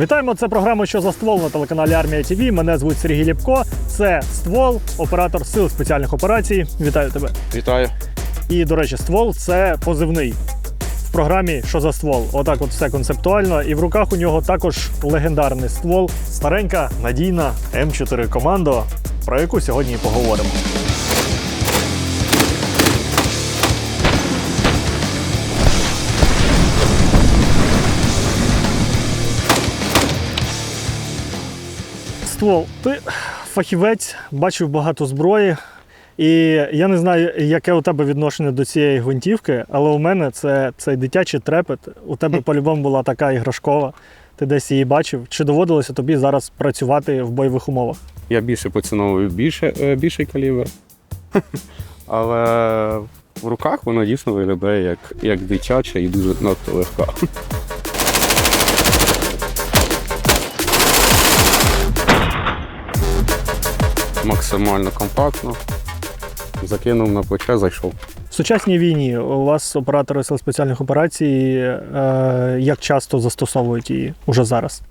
Вітаємо! Це програма Що за ствол на телеканалі Армія ТВ. Мене звуть Сергій Ліпко. Це ствол, оператор сил спеціальних операцій. Вітаю тебе. Вітаю. І, до речі, ствол це позивний. В програмі Що за ствол? Отак, от все концептуально. І в руках у нього також легендарний ствол. Старенька, надійна М4 командо, про яку сьогодні і поговоримо. Ствол, ти фахівець, бачив багато зброї. І я не знаю, яке у тебе відношення до цієї гвинтівки, але у мене це цей дитячий трепет. У тебе по-любому була така іграшкова. Ти десь її бачив. Чи доводилося тобі зараз працювати в бойових умовах? Я більше поціновую більше, е, більший калібр. Але в руках воно дійсно виглядає як, як дитяча і дуже надто легка. Максимально компактно. Закинув на плече, зайшов. В сучасній війні у вас оператори сил спеціальних операцій. Е, як часто застосовують її уже зараз?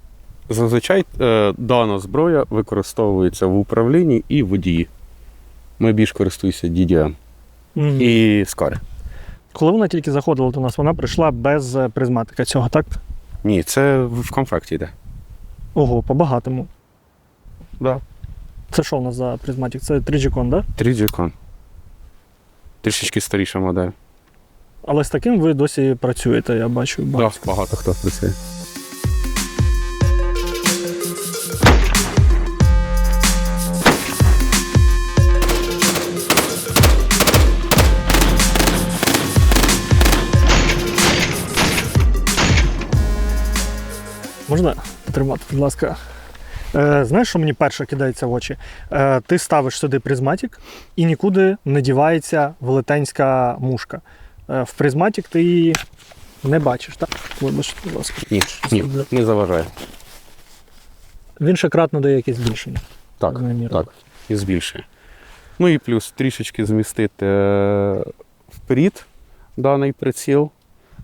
Зазвичай е, дана зброя використовується в управлінні і водії. Ми більш користуємося DDM Мгм. і скари. Коли вона тільки заходила до нас, вона прийшла без е, призматика цього, так? Ні, це в комплекті йде. Ого, по-багатому. Да. Це що у нас за призматик? Це 3G-Con, да? 3G-Con. Трішечки старіша модель. Але з таким ви досі працюєте, я бачу. Да, багато. багато хто працює. Можна потримати, будь ласка. Е, знаєш, що мені перше кидається в очі? Е, ти ставиш сюди призматик і нікуди не дівається велетенська мушка. Е, в призматик ти її не бачиш, так? Вибачте, будь ласка. Ні, ні, не заважає. Він ще кратно дає якесь збільшення. Так, так. І збільшує. Ну і плюс трішечки змістити вперед даний приціл,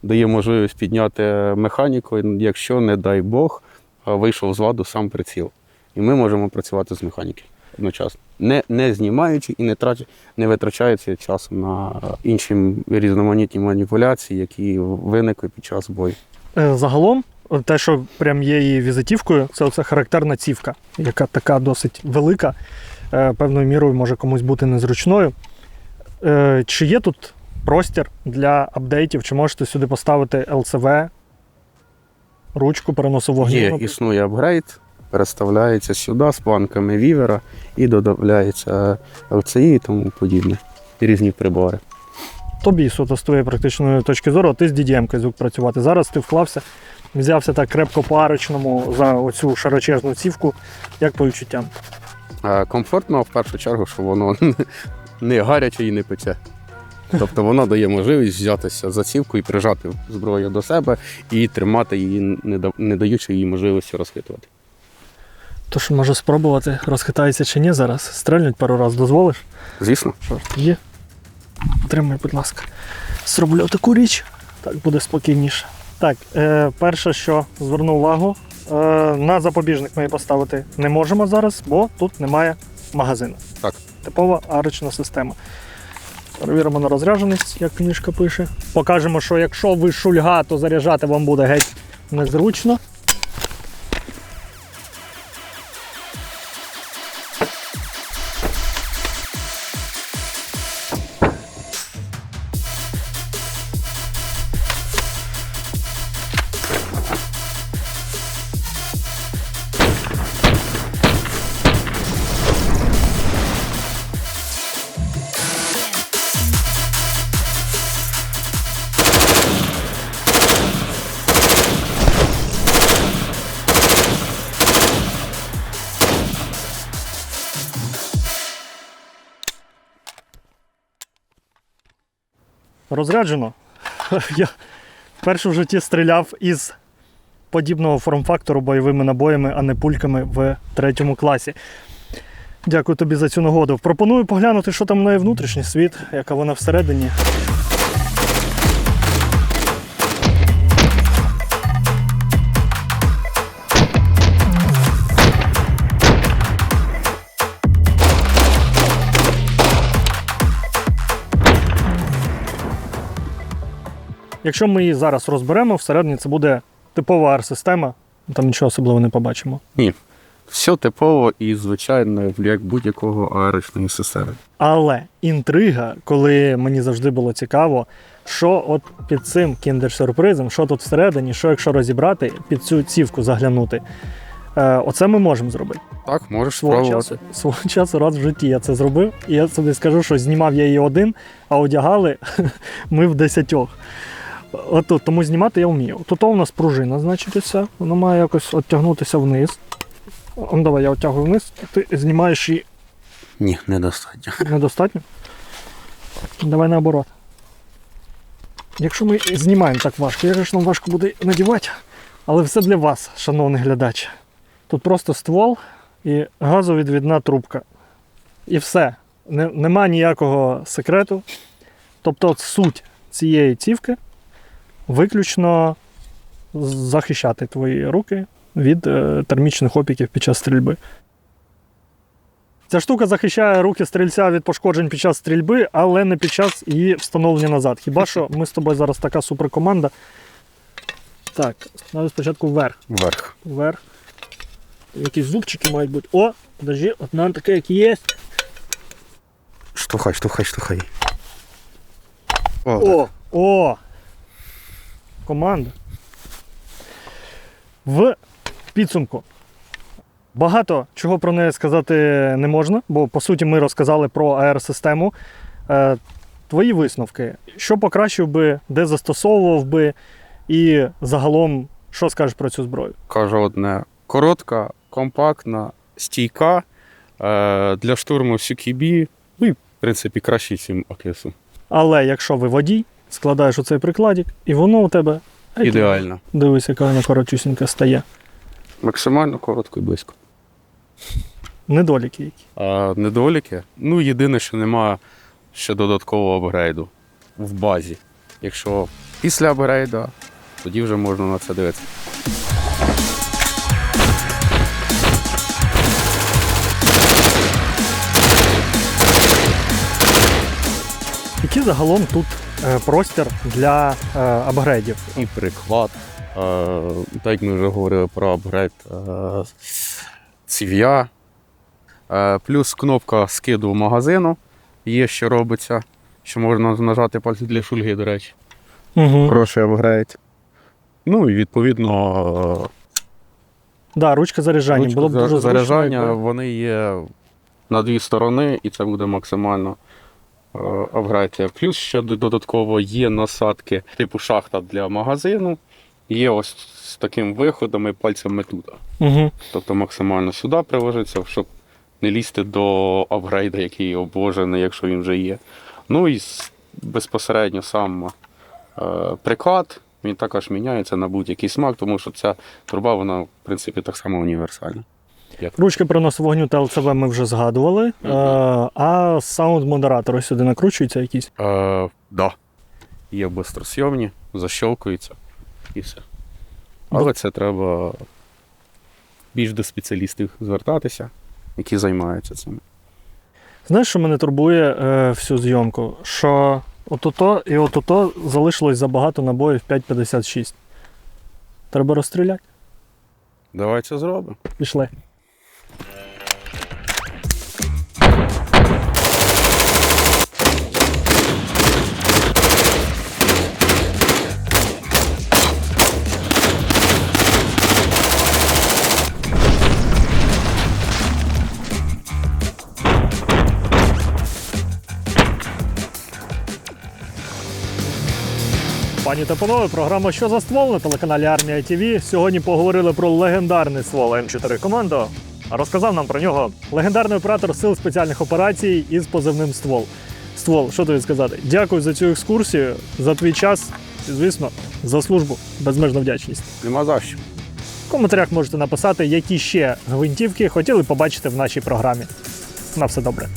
дає можливість підняти механіку, якщо, не дай Бог, вийшов з ладу сам приціл. І ми можемо працювати з механіки одночасно. Не, не знімаючи і не, трач, не витрачаючи часом на інші різноманітні маніпуляції, які виникли під час бою. Е, Загалом, те, що прям є її візитівкою, це оце характерна цівка, яка така досить велика, е, певною мірою може комусь бути незручною. Е, Чи є тут простір для апдейтів? Чи можете сюди поставити ЛЦВ, ручку переносу вогню? Є, існує апгрейд, переставляється сюди з планками вівера і додається LCI і тому подібне. І різні прибори. Тобі суто з твоєї практичної точки зору, ти з DDM звук працювати. Зараз ти вклався, взявся так крепко по арочному за оцю широчезну цівку, як по відчуттям. Е, Комфортно в першу чергу, що воно не гаряче і не пече. Тобто воно дає можливість взятися за цівку і прижати зброю до себе і тримати її, не даючи їй можливості розхитувати. То що може спробувати, розхитається чи ні зараз. Стрельнуть пару разів дозволиш? Звісно, Що є. Тримай, будь ласка. Зроблю таку річ, так буде спокійніше. Так, е, перше, що зверну увагу, е, на запобіжник ми її поставити не можемо зараз, бо тут немає магазину. Так. Типова арочна система. Перевіримо на розрядженість, як книжка пише. Покажемо, що якщо ви шульга, то заряджати вам буде геть незручно. Розряджено. Я вперше в житті стріляв із подібного форм-фактору бойовими набоями, а не пульками в третьому класі. Дякую тобі за цю нагоду. Пропоную поглянути, що там в неї внутрішній світ, яка вона всередині. Якщо ми її зараз розберемо, всередині це буде типова R-система, там нічого особливого не побачимо. Ні. Все типово і звичайно, як будь-якого аеричної системи. Але інтрига, коли мені завжди було цікаво, що от під цим кіндер-сюрпризом, що тут всередині, що якщо розібрати, під цю цівку заглянути. Е, оце ми можемо зробити. Так, можеш Свого спробувати. часу, свого часу раз в житті я це зробив. І я собі скажу, що знімав я її один, а одягали ми в десятьох. Отут, тому знімати я вмію. Тут у нас пружина, значить, все. Воно має якось оттягнутися вниз. Он, давай, я оттягую вниз, ти знімаєш її Ні, недостатньо. недостатньо. Давай наоборот. Якщо ми знімаємо так важко, як ж нам важко буде надівати, але все для вас, шановний глядач. Тут просто ствол і газовідвідна трубка. І все. Нема ніякого секрету. Тобто суть цієї цівки виключно захищати твої руки від е, термічних опіків під час стрільби. Ця штука захищає руки стрільця від пошкоджень під час стрільби, але не під час її встановлення назад. Хіба що ми з тобою зараз така суперкоманда. Так, треба спочатку вверх. Вверх. Вверх. Якісь зубчики мають бути. О, подожди, одна таке, як є. Штовхай, штовхай, штовхай. О, О! О! Команда. В підсумку. Багато чого про неї сказати не можна, бо по суті ми розказали про АР-систему. Е, твої висновки. Що покращив би, де застосовував би, і загалом, що скажеш про цю зброю? кажу одне: коротка, компактна, стійка е, для штурму CQB, ну і, в принципі, краще, ніж АКСу. Але якщо ви водій, складаєш оцей прикладик, і воно у тебе геть, Ідеально. Дивись, яка вона коротюсінька стає. Максимально коротко і близько. Недоліки які. А недоліки? Ну, єдине, що немає ще додаткового апгрейду в базі. Якщо після апгрейда, тоді вже можна на це дивитися. Який загалом тут простір для е, апгрейдів? І приклад. Е, так як ми вже говорили про апгрейд е. Е, плюс кнопка скиду магазину є, що робиться, що можна нажати пальці для шульги, до речі. Угу. Хороший апгрейд. Ну і відповідно Да, ручка заряджання. Ручка Було б дуже заряджання, вони є на дві сторони, і це буде максимально е. Плюс ще додатково є насадки типу шахта для магазину. Є ось з таким виходом і пальцем метуда. Мгм. Тобто максимально сюди приложиться, щоб не лізти до апгрейда, який обложений, якщо він вже є. Ну і безпосередньо сам е, приклад. Він також міняється на будь-який смак, тому що ця труба, вона, в принципі, так само універсальна. Ручки приносу вогню та ЛЦВ ми вже згадували. Мгм. Е, а саунд-модератори сюди накручуються якісь. Е, да. Є бистросйомні, защелкуються і все. Але це треба більш до спеціалістів звертатися, які займаються цим. Знаєш, що мене турбує е, всю зйомку? Що отото і отото залишилось забагато набоїв 5,56. Треба розстріляти. Давай це зробимо. Пішли. Пані та панове, програма Що за ствол на телеканалі Армія ТВ. Сьогодні поговорили про легендарний ствол М4 Командо. Розказав нам про нього легендарний оператор сил спеціальних операцій із позивним ствол. Ствол, що тобі сказати? Дякую за цю екскурсію, за твій час і, звісно, за службу. Безмежна вдячність. Нема за що. В коментарях можете написати, які ще гвинтівки хотіли побачити в нашій програмі. На все добре.